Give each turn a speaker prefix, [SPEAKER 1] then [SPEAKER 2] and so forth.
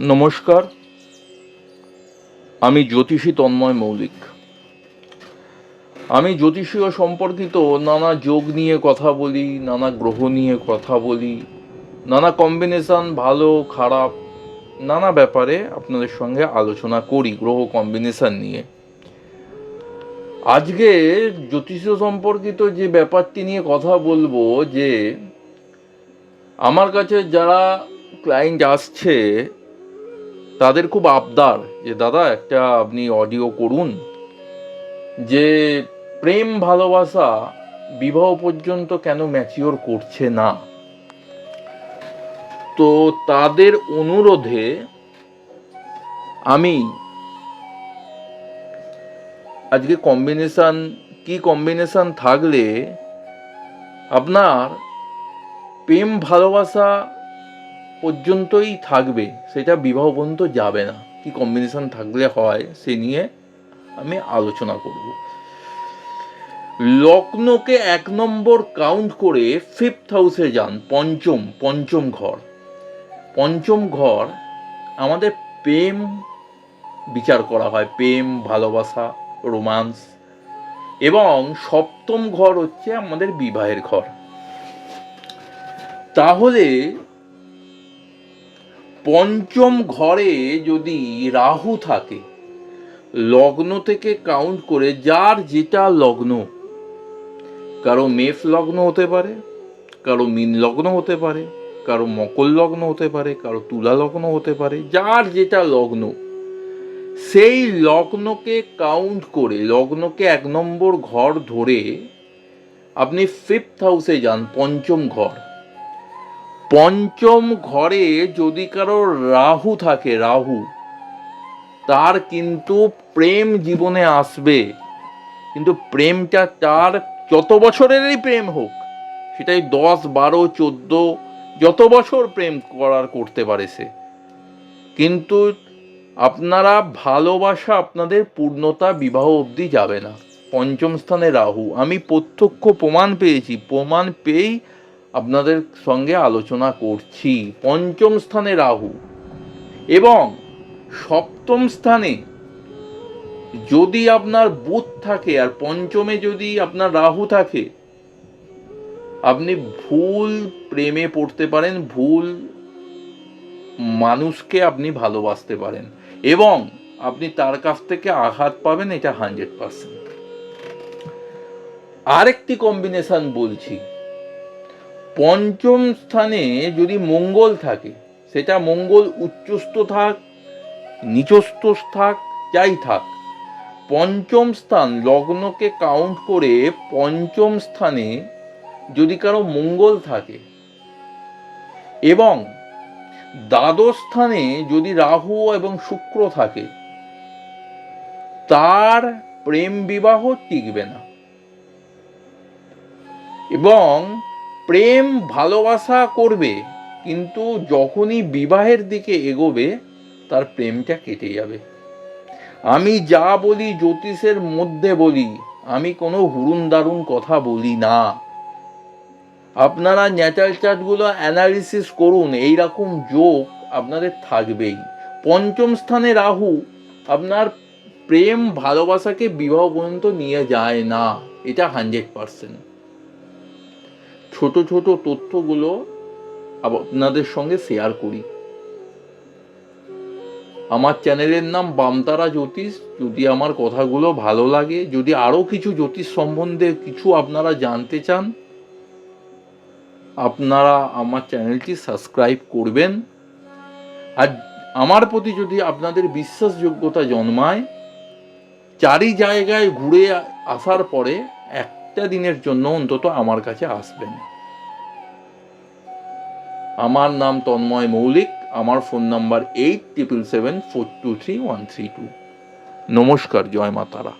[SPEAKER 1] নমস্কার, আমি জ্যোতিষী তন্ময় মৌলিক। আমি জ্যোতিষীয় সম্পর্কিত নানা যোগ নিয়ে কথা বলি, নানা গ্রহ নিয়ে কথা বলি, নানা কম্বিনেশান ভালো, খারাপ, নানা ব্যাপারে আপনাদের সঙ্গে আলোচনা করি গ্রহ কম্বিনেশান নিয়ে। আজকে জ্যোতিষ সম্পর্কিত যে ব্যাপারটি নিয়ে কথা বলব যে, আমার কাছে যারা ক্লায়েন্ট আসছে তাদের খুব আবদার যে, দাদা, একটা আপনি অডিও করুন যে, প্রেম ভালোবাসা বিবাহ পর্যন্ত কেন ম্যাচিওর করছে না? তো তাদের অনুরোধে আমি আজকে কম্বিনেশান কি কম্বিনেশান থাকলে আপনার প্রেম ভালোবাসা পর্যন্তই থাকবে, সেটা বিবাহ পর্যন্ত যাবে না। কি কম্বিনেশন থাকলে হয়, সে নিয়ে আমি আলোচনা করব। লগ্নকে এক নম্বর কাউন্ট করে ফিফথ হাউসে যান, পঞ্চম পঞ্চম ঘর। পঞ্চম ঘর, আমাদের প্রেম বিচার করা হয়, প্রেম, ভালোবাসা রোমান্স এবং সপ্তম ঘর হচ্ছে আমাদের বিবাহের ঘর। তাহলে পঞ্চম ঘরে যদি রাহু থাকে, লগ্ন থেকে কাউন্ট করে যার যেটা লগ্ন, কারও মেষ লগ্ন হতে পারে, কারও মিন লগ্ন হতে পারে, কারও মকর লগ্ন হতে পারে, কারও তুলা লগ্ন হতে পারে, যার যেটা লগ্ন, সেই লগ্নকে কাউন্ট করে, লগ্নকে এক নম্বর ঘর ধরে আপনি ফিফথ হাউসে যান, পঞ্চম ঘর। পঞ্চম ঘরে যদি কারও রাহু থাকে, রাহু, তার কিন্তু প্রেম জীবনে আসবে। কিন্তু প্রেমটা তার যত বছরেরই প্রেম হোক, সেটাই দশ, বারো, চোদ্দ, যত বছর প্রেম করার করতে পারে সে। কিন্তু আপনারা ভালোবাসা আপনাদের পূর্ণতা বিবাহ অবধি যাবে না। পঞ্চম স্থানে রাহু। আমি প্রত্যক্ষ প্রমাণ পেয়েছি। প্রমাণ পেয়েই আপনাদের সঙ্গে আলোচনা করছি পঞ্চম স্থানে রাহু। এবং সপ্তম স্থানে যদি আপনার বুধ থাকে আর পঞ্চমে যদি আপনার রাহু থাকে, আপনি ভুল প্রেমে পড়তে পারেন, ভুল মানুষকে আপনি ভালোবাসতে পারেন এবং আপনি তার কাছ থেকে আঘাত পাবেন, এটা হান্ড্রেড পার্সেন্ট। আরেকটি কম্বিনেশন বলছি। পঞ্চম স্থানে যদি মঙ্গল থাকে, সেটা মঙ্গল উচ্চস্থ থাক, নিচস্থ থাক, যাই থাক, পঞ্চম স্থান লগ্নকে কাউন্ট করে পঞ্চম স্থানে যদি কারও মঙ্গল থাকে এবং দ্বাদশ স্থানে যদি রাহু এবং শুক্র থাকে, তার প্রেম বিবাহ টিকবে না। এবং প্রেম ভালোবাসা করবে, কিন্তু যখনই বিবাহের দিকে এগোবে, তার প্রেমটা কেটে যাবে। আমি যা বলি জ্যোতিষের মধ্যে বলি, আমি কোনো হুড়ুন দারুণ কথা বলি না। আপনারা ন্যাচারাল চার্টগুলো অ্যানালিসিস করুন এই রকম যোগ আপনাদের থাকবেই। পঞ্চম স্থানে রাহু, আপনার প্রেম ভালোবাসাকে বিবাহ পর্যন্ত নিয়ে যায় না, এটা হান্ড্রেড পারসেন্ট। ছোট ছোট তথ্যগুলো আপনাদের সঙ্গে শেয়ার করি। আমার চ্যানেলের নাম বামতারা জ্যোতিষ। যদি আমার কথাগুলো ভালো লাগে, যদি আরও কিছু জ্যোতিষ সম্বন্ধে কিছু আপনারা জানতে চান, আপনারা আমার চ্যানেলটি সাবস্ক্রাইব করবেন। আর আমার প্রতি যদি আপনাদের বিশ্বাসযোগ্যতা জন্মায়, চারি জায়গায় ঘুরে আসার পরে একটা দিনের জন্য অন্তত আমার কাছে আসবেন। আমার নাম তন্ময় মৌলিক, আমার phone number eight triple seven four two three one three two নমস্কার, জয় মা তারা